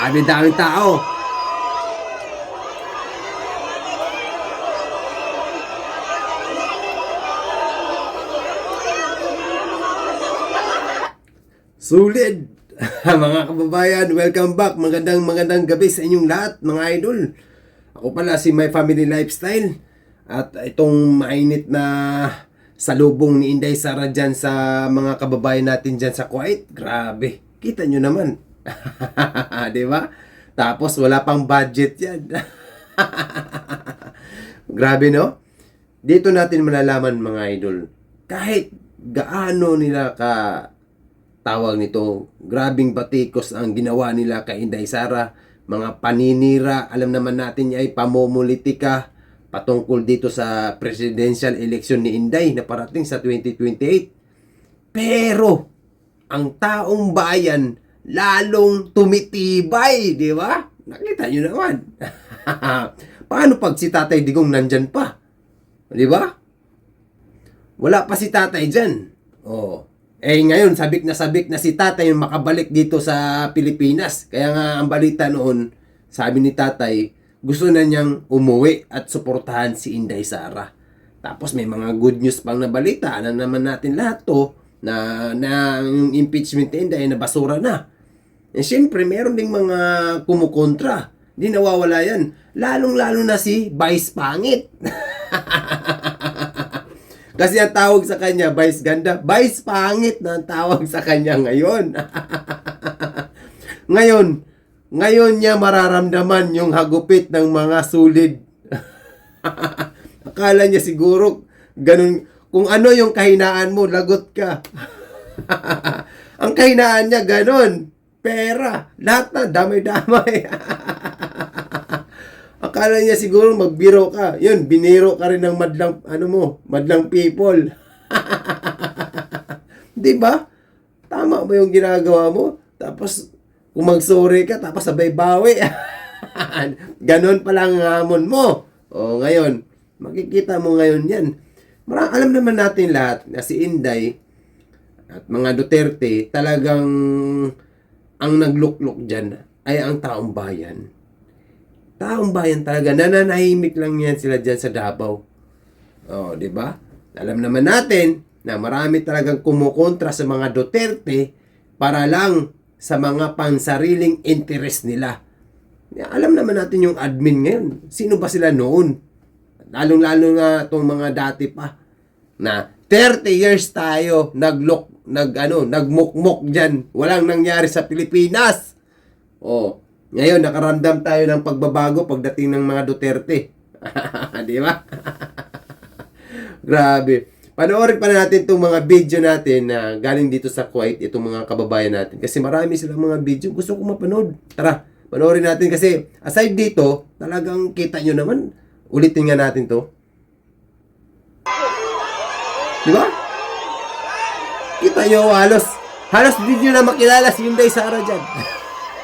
Grabe daming tao. Sulit! mga kababayan, welcome back. Magandang magandang gabi sa inyong lahat, mga idol. Ako pala si My Family Lifestyle. At itong mainit na salubong ni Inday Sara dyan sa mga kababayan natin dyan sa Kuwait. Grabe. Kita nyo naman. Di ba? Tapos wala pang budget yan. Grabe no? Dito natin malalaman mga idol. Kahit gaano nila ka tawag nito, grabing batikos ang ginawa nila kay Inday Sara, mga paninira, alam naman natin ay pamumulitika patungkol dito sa presidential election ni Inday na parating sa 2028. Pero, ang taong bayan lalong tumitibay, di ba? Nakita nyo naman. Paano pag si Tatay Digong nandyan pa? Di ba? Wala pa si Tatay dyan. Oh. Eh ngayon, sabik na sabik na si tatay yung makabalik dito sa Pilipinas. Kaya nga ang balita noon, sabi ni tatay, gusto na niyang umuwi at suportahan si Inday Sara. Tapos may mga good news pang na balita. Alam naman natin lahat to na, na yung impeachment ni Inday na basura na. Eh siyempre, meron ding mga kumukontra. Di nawawala yan. Lalong-lalo na si Vice Pangit. Kasi ang tawag sa kanya, Vice Ganda, Vice Pangit na ang tawag sa kanya ngayon. ngayon, ngayon niya mararamdaman yung hagupit ng mga sulid. Akala niya siguro, ganun, kung ano yung kahinaan mo, lagot ka. ang kahinaan niya, ganun, pera, lahat na, damay-damay. Akala niya siguro magbiro ka. Yun, biniro ka rin ng madlang, ano mo, madlang people. Di ba? Tama ba yung ginagawa mo? Tapos, kung mag-sorry ka, tapos sabay bawi. Ganon pala ang hamon mo. O, ngayon, makikita mo ngayon yan. Mara, alam naman natin lahat na si Inday at mga Duterte talagang ang nagluklok dyan ay ang taong bayan taong bayan talaga, nananahimik lang yan sila dyan sa Davao. Oh, di ba? Alam naman natin na marami talagang kumukontra sa mga Duterte para lang sa mga pansariling interest nila. Alam naman natin yung admin ngayon. Sino ba sila noon? Lalong-lalo nga itong mga dati pa na 30 years tayo naglok nag ano nagmukmok diyan walang nangyari sa Pilipinas oh ngayon, nakaramdam tayo ng pagbabago pagdating ng mga Duterte. Di ba? Grabe. Panoorin pa natin itong mga video natin na galing dito sa Kuwait, itong mga kababayan natin. Kasi marami silang mga video. Gusto ko mapanood. Tara, panoorin natin. Kasi aside dito, talagang kita nyo naman. Ulitin nga natin to. Di ba? Kita nyo, halos, halos di nyo na makilala si Hyundai Sara dyan.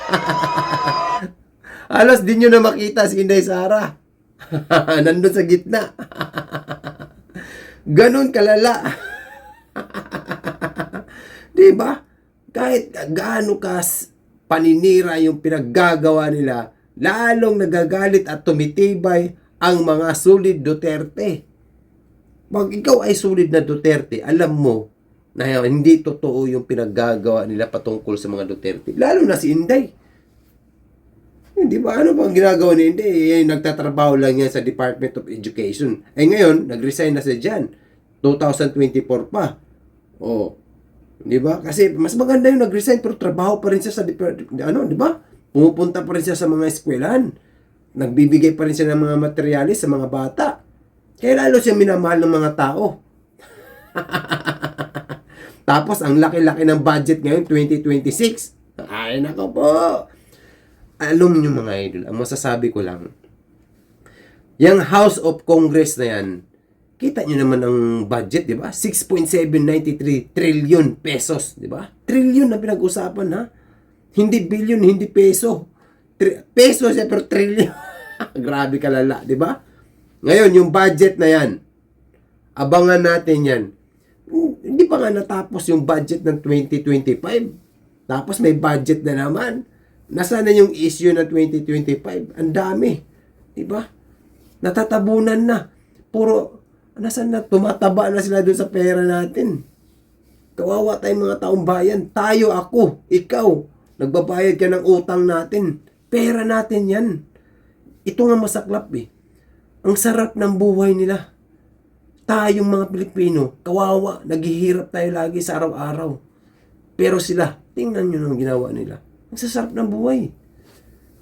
Halos di nyo na makita si Inday Sara. Nandun sa gitna. Ganon kalala. di ba? Kahit gaano kas paninira yung pinaggagawa nila, lalong nagagalit at tumitibay ang mga solid Duterte. Pag ikaw ay solid na Duterte, alam mo na hindi totoo yung pinaggagawa nila patungkol sa mga Duterte. Lalo na si Inday. Hindi ba? Ano bang ginagawa ni Inday? Eh, nagtatrabaho lang yan sa Department of Education. Eh ngayon, nag-resign na siya dyan. 2024 pa. Oh. Di ba? Kasi mas maganda yung nag-resign pero trabaho pa rin siya sa department. Ano, di ba? Pumupunta pa rin siya sa mga eskwelahan. Nagbibigay pa rin siya ng mga materyales sa mga bata. Kaya lalo siya minamahal ng mga tao. Tapos, ang laki-laki ng budget ngayon, 2026. Ay, nako po. Alam nyo mga idol, ang masasabi ko lang, yung House of Congress na yan, kita nyo naman ang budget, di ba? 6.793 trillion pesos, di ba? Trillion na pinag-usapan, ha? Hindi billion, hindi peso. Tri- peso siya, pero trillion. Grabe kalala, di ba? Ngayon, yung budget na yan, abangan natin yan. Hindi pa nga natapos yung budget ng 2025. Tapos may budget na naman. Nasaan na yung issue ng 2025? Ang dami. Di ba? Natatabunan na. Puro, nasaan na? Tumataba na sila doon sa pera natin. Kawawa tayong mga taong bayan. Tayo, ako, ikaw. Nagbabayad ka ng utang natin. Pera natin yan. Ito nga masaklap eh. Ang sarap ng buhay nila. Tayong mga Pilipino, kawawa, naghihirap tayo lagi sa araw-araw. Pero sila, tingnan nyo ang ginawa nila. Ang sasarap ng buhay.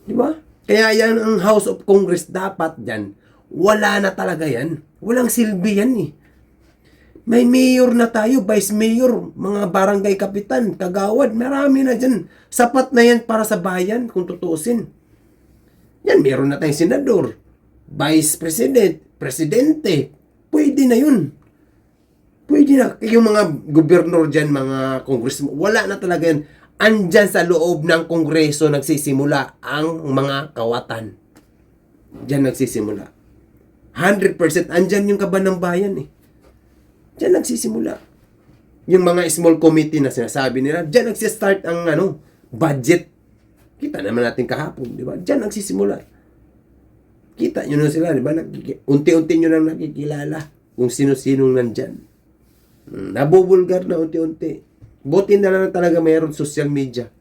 Di ba? Kaya yan ang House of Congress dapat dyan. Wala na talaga yan. Walang silbi yan eh. May mayor na tayo, vice mayor, mga barangay kapitan, kagawad, marami na dyan. Sapat na yan para sa bayan kung tutuusin. Yan, meron na tayong senador, vice president, presidente. Pwede na yun. Pwede na. Yung mga gobernador dyan, mga congressman, wala na talaga yan. Andyan sa loob ng kongreso nagsisimula ang mga kawatan. Diyan nagsisimula. 100% andyan yung kaban ng bayan eh. Diyan nagsisimula. Yung mga small committee na sinasabi nila, diyan nagsistart ang ano, budget. Kita naman natin kahapon, di ba? Diyan nagsisimula. Kita nyo na sila, di ba? Nakiki- Unti-unti nyo nang nakikilala kung sino-sinong nandyan. Hmm, Nabubulgar na unti-unti. Buti na lang talaga mayroon social media.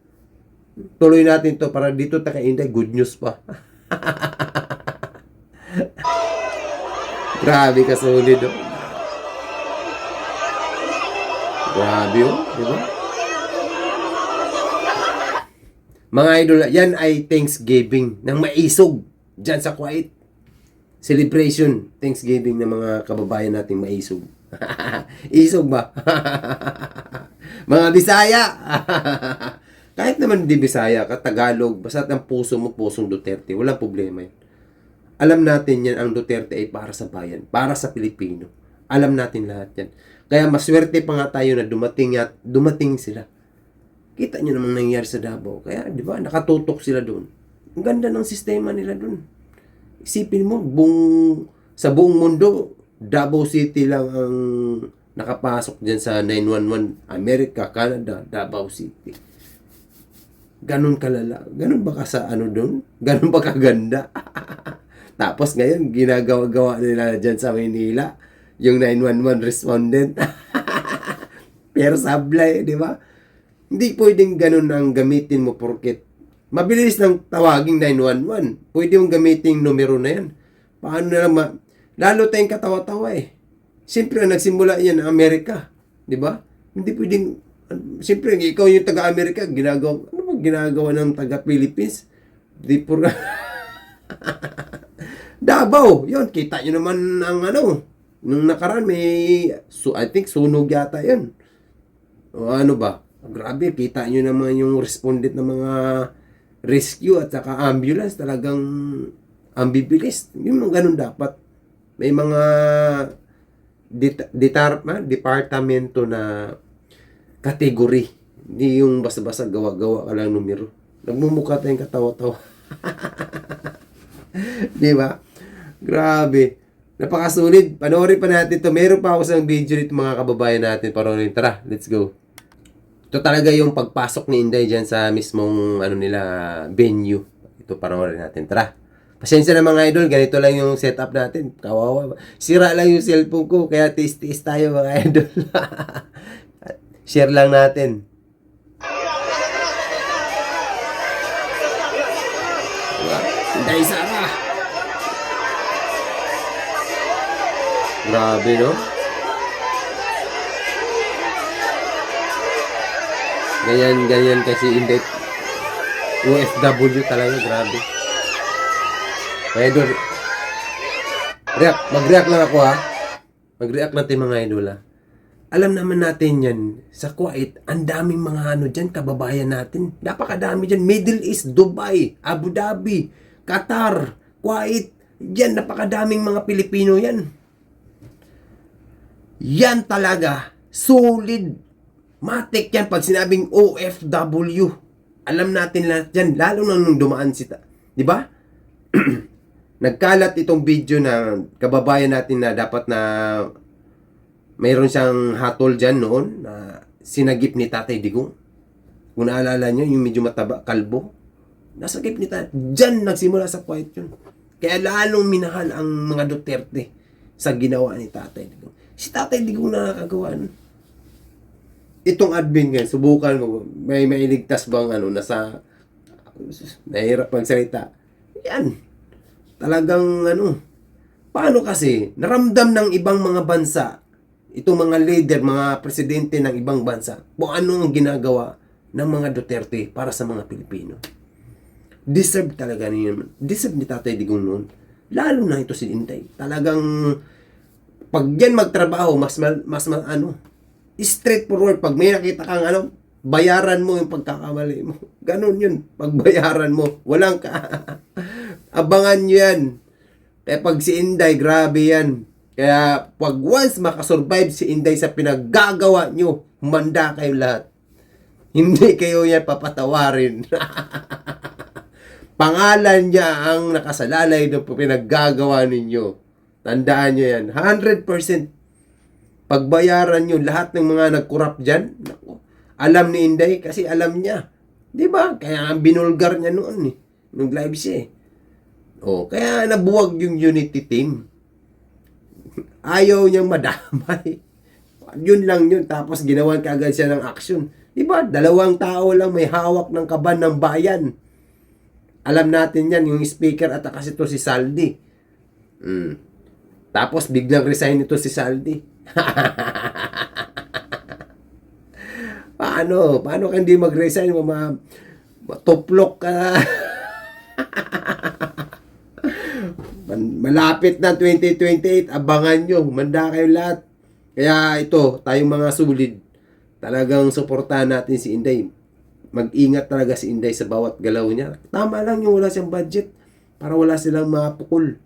Tuloy natin to para dito takainday, good news pa. Grabe ka solid oh. Grabe oh, di ba? Mga idol, yan ay Thanksgiving ng maisog dyan sa Kuwait. Celebration, Thanksgiving ng mga kababayan nating maisog. Isog ba? mga Bisaya. Kahit naman di Bisaya ka, Tagalog, basta ang puso mo, pusong Duterte, walang problema yan. Alam natin yan, ang Duterte ay para sa bayan, para sa Pilipino. Alam natin lahat yan. Kaya maswerte pa nga tayo na dumating at dumating sila. Kita nyo namang nangyayari sa Davao. Kaya, di ba, nakatutok sila doon. Ang ganda ng sistema nila doon. Isipin mo, buong, sa buong mundo, Davao City lang ang nakapasok dyan sa 911. America, Canada, Davao City. Ganon kalala. Ganon ba ka sa ano doon? Ganon ba kaganda? Tapos ngayon, ginagawa-gawa nila dyan sa Manila. Yung 911 respondent. Pero sablay, di ba? Hindi pwedeng ganun ang gamitin mo porket mabilis lang tawaging 911. Pwede mong gamitin numero na yan. Paano na lang ma- Lalo tayong katawa-tawa eh. Siyempre, nagsimula yan ng Amerika. Di ba? Hindi pwedeng... Siyempre, ikaw yung taga-Amerika, ginagawa... Ano ba ginagawa ng taga-Philippines? Di pura... Davao, yun, kita nyo naman ang ano, nung nakaraan may, so, I think sunog yata yun. O ano ba, grabe, kita nyo naman yung respondent ng mga rescue at saka ambulance, talagang ambibilis. Yung mga ganun dapat. May mga det- detar- departamento na category. Hindi yung basta-basta gawa-gawa ka lang numero. Nagmumukha tayong katawa-tawa. Di ba? Grabe. Napakasulit. Panoorin pa natin to. Meron pa ako sa video dito mga kababayan natin. Panoorin. Tara, let's go. Ito talaga yung pagpasok ni Inday dyan sa mismong ano nila venue. Ito panoorin natin. Tara. Pasensya na mga idol, ganito lang yung setup natin. Kawawa. Sira lang yung cellphone ko, kaya tiis-tiis tayo mga idol. Share lang natin. Diba? Inday Sara. Grabe, no? Ganyan, ganyan kasi Inday. OFW talaga, grabe. Mga idol, react, mag-react lang ako ha. Mag-react natin mga idol ha. Alam naman natin yan, sa Kuwait, ang daming mga ano dyan, kababayan natin. Napakadami dyan. Middle East, Dubai, Abu Dhabi, Qatar, Kuwait. Yan, napakadaming mga Pilipino yan. Yan talaga, solid. Matik yan pag sinabing OFW. Alam natin lahat yan, lalo na nung dumaan si Di ba? Nagkalat itong video na kababayan natin na dapat na mayroon siyang hatol dyan noon na sinagip ni Tatay Digong. Kung naalala nyo, yung medyo mataba, kalbo. Nasakip ni tatay. Diyan nagsimula sa quiet yun. Kaya lalong minahal ang mga Duterte sa ginawa ni Tatay Digong. Si Tatay Digong na nakakagawa nun. Itong admin ngayon, subukan mo, may mailigtas bang ano, nasa, nahirap magsalita. Yan. Talagang ano, paano kasi, naramdam ng ibang mga bansa, itong mga leader, mga presidente ng ibang bansa, kung ano ang ginagawa ng mga Duterte para sa mga Pilipino deserve talaga niya. Deserve ni Tatay Digong noon. Lalo na ito si Inday. Talagang pag yan magtrabaho, mas mas ma- ano, straightforward pag may nakita kang ano, bayaran mo yung pagkakamali mo. Ganun yun. Pagbayaran mo, walang ka. Abangan nyo yan. Kaya pag si Inday, grabe yan. Kaya pag once makasurvive si Inday sa pinaggagawa nyo, humanda kayo lahat. Hindi kayo yan papatawarin. Pangalan niya ang nakasalalay ng pinaggagawa ninyo. Tandaan nyo yan. 100% pagbayaran nyo lahat ng mga nagkurap dyan. Alam ni Inday kasi alam niya. Di ba? Kaya binulgar niya noon eh. Nung live siya eh. Oh, kaya nabuwag yung unity team. Ayaw niyang madamay. Yun lang yun. Tapos ginawan kaagad siya ng action. Di ba? Dalawang tao lang may hawak ng kaban ng bayan. Alam natin yan, yung speaker at kasi ito si Saldi. Mm. Tapos biglang resign ito si Saldi. paano? Paano ka hindi mag-resign? Mama, tuplok ka. Malapit na 2028, abangan nyo, manda kayo lahat. Kaya ito, tayong mga sulid, talagang suportahan natin si Inday. Mag-ingat talaga si Inday sa bawat galaw niya. Tama lang yung wala siyang budget para wala silang mapukul.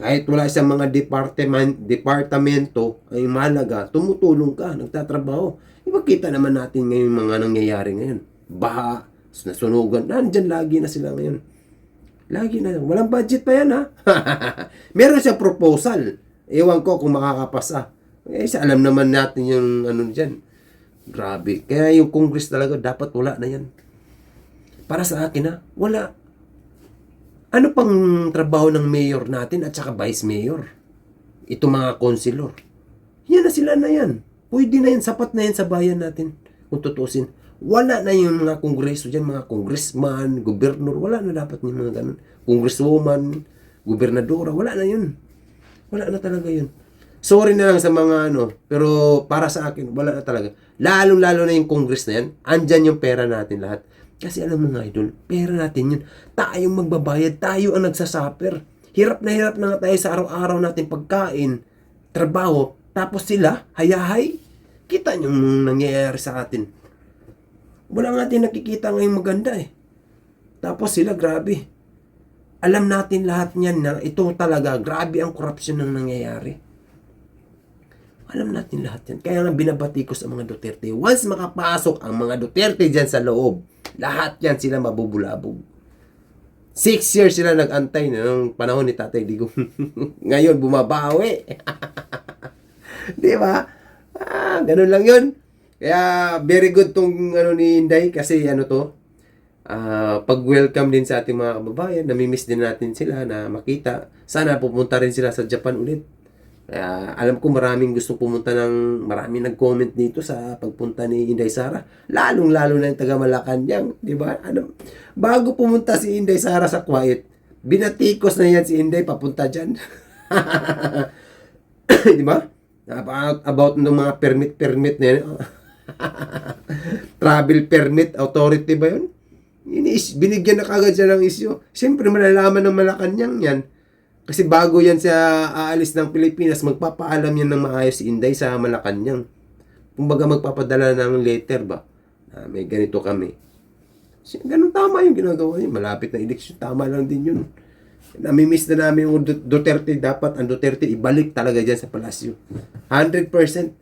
Kahit wala siyang mga department, departamento, ay mahalaga, tumutulong ka, nagtatrabaho. Ipagkita naman natin ngayon mga nangyayari ngayon. Baha, nasunugan, nandyan lagi na sila ngayon. Lagi na. Walang budget pa yan, ha? Meron siya proposal. Ewan ko kung makakapasa. Eh, sa alam naman natin yung ano dyan. Grabe. Kaya yung Congress talaga, dapat wala na yan. Para sa akin, ha? Wala. Ano pang trabaho ng mayor natin at saka vice mayor? Ito mga konsilor. Yan na sila na yan. Pwede na yan. Sapat na yan sa bayan natin. Kung tutusin. Wala na yung mga kongreso dyan, mga congressman, gobernur, wala na dapat yung mga ganun. Congresswoman, gobernadora, wala na yun. Wala na talaga yun. Sorry na lang sa mga ano, pero para sa akin, wala na talaga. Lalong-lalo na yung congress na yan, andyan yung pera natin lahat. Kasi alam mo nga, idol, pera natin yun. Tayong magbabayad, tayo ang nagsasuffer. Hirap na hirap na nga tayo sa araw-araw natin pagkain, trabaho, tapos sila, hayahay. Kita nyo yung nangyayari sa atin. Wala nga natin nakikita ngayong maganda eh. Tapos sila, grabe. Alam natin lahat niyan na ito talaga, grabe ang korupsyon ng nangyayari. Alam natin lahat yan. Kaya nga binabati ko sa mga Duterte. Once makapasok ang mga Duterte dyan sa loob, lahat yan sila mabubulabog. Six years sila nag-antay na nung panahon ni Tatay Digong. Ngayon, bumabawi. Di ba? Ah, ganun lang yun. Kaya, very good tong ano ni Inday kasi ano to, ah, pag-welcome din sa ating mga kababayan, namimiss din natin sila na makita. Sana pupunta rin sila sa Japan ulit. Kaya alam ko maraming gusto pumunta ng, maraming nag-comment dito sa pagpunta ni Inday Sara. Lalong-lalo na yung taga Malacanang, di ba? Ano, bago pumunta si Inday Sara sa Quiet, binatikos na yan si Inday papunta dyan. di ba? About, about ng mga permit-permit na yan. Travel permit authority ba yun? Inis, binigyan na kagad siya ng isyo. Siyempre, malalaman ng Malacanang yan. Kasi bago yan sa aalis ng Pilipinas, magpapaalam yan ng maayos si Inday sa Malacanang. Kumbaga magpapadala ng letter ba? Na may ganito kami. Siya- Ganun tama yung ginagawa niya. Malapit na eleksyon, tama lang din yun. Namimiss na namin yung Du- Duterte. Dapat ang Duterte ibalik talaga dyan sa palasyo. 100%.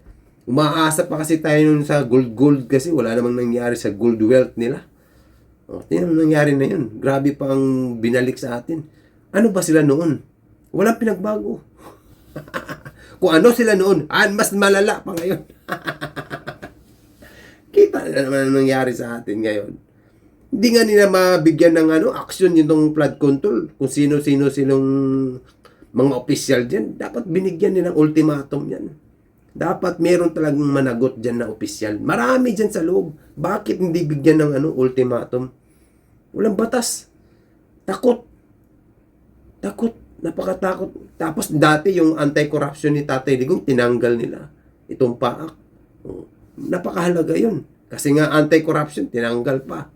Umaasa pa kasi tayo nun sa gold-gold kasi wala namang nangyari sa gold wealth nila. O, tingnan nangyari na yun. Grabe pa ang binalik sa atin. Ano ba sila noon? Walang pinagbago. Kung ano sila noon, ah, mas malala pa ngayon. Kita na naman ang nangyari sa atin ngayon. Hindi nga nila mabigyan ng ano, action yung flood control. Kung sino-sino silang mga opisyal dyan, dapat binigyan nilang ultimatum yan. Dapat meron talagang managot dyan na opisyal. Marami dyan sa loob. Bakit hindi bigyan ng ano, ultimatum? Walang batas. Takot. Takot. Napakatakot. Tapos dati yung anti-corruption ni Tatay Digong, tinanggal nila. Itong paak. Oh, Napakahalaga yun. Kasi nga anti-corruption, tinanggal pa.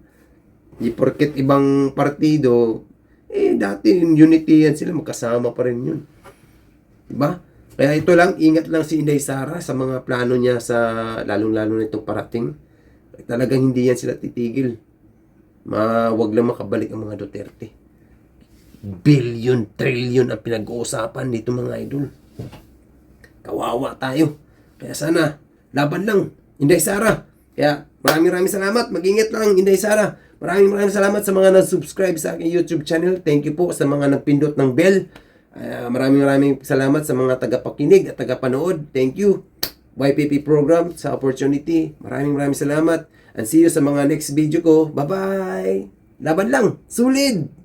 Di porket ibang partido, eh dati unity yan sila, magkasama pa rin yun. Diba? Kaya ito lang, ingat lang si Inday Sara sa mga plano niya sa lalong-lalo na itong parating. Talagang hindi yan sila titigil. Ma, wag lang makabalik ang mga Duterte. Billion, trillion ang pinag-uusapan dito mga idol. Kawawa tayo. Kaya sana, laban lang. Inday Sara. Kaya maraming maraming salamat. Mag-ingat lang, Inday Sara. Maraming maraming salamat sa mga nag-subscribe sa aking YouTube channel. Thank you po sa mga nagpindot ng bell. Ah, maraming maraming salamat sa mga tagapakinig at tagapanood. Thank you. YPP program sa opportunity. Maraming maraming salamat. And see you sa mga next video ko. Bye-bye. Laban lang. Sulit.